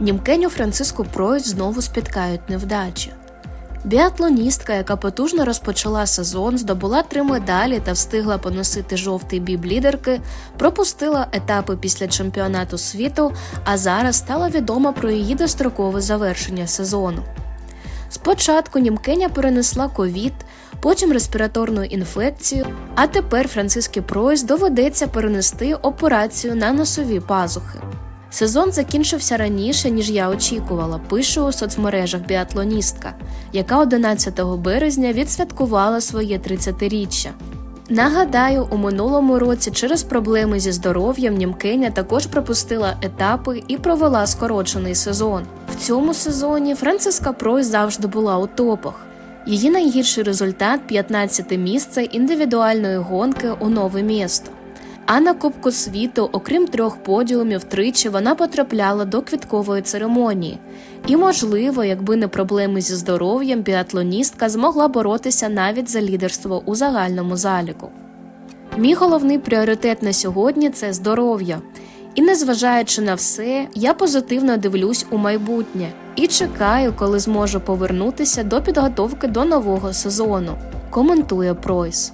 Німкеню Франциску Пройс знову спіткають невдачі. Біатлоністка, яка потужно розпочала сезон, здобула три медалі та встигла поносити жовтий біб лідерки, пропустила етапи після чемпіонату світу, а зараз стала відома про її дострокове завершення сезону. Спочатку Німкеня перенесла ковід, потім респіраторну інфекцію, а тепер Франциски Пройс доведеться перенести операцію на носові пазухи. Сезон закінчився раніше, ніж я очікувала, пише у соцмережах біатлоністка, яка 11 березня відсвяткувала своє 30-річчя. Нагадаю, у минулому році через проблеми зі здоров'ям Німкеня також пропустила етапи і провела скорочений сезон. В цьому сезоні Франциска Пройс завжди була у топах. Її найгірший результат 15 місце індивідуальної гонки у нове місто. А на Кубку світу, окрім трьох подіумів, тричі вона потрапляла до квіткової церемонії. І, можливо, якби не проблеми зі здоров'ям, біатлоністка змогла боротися навіть за лідерство у загальному заліку. Мій головний пріоритет на сьогодні це здоров'я. І незважаючи на все, я позитивно дивлюсь у майбутнє і чекаю, коли зможу повернутися до підготовки до нового сезону. Коментує Пройс.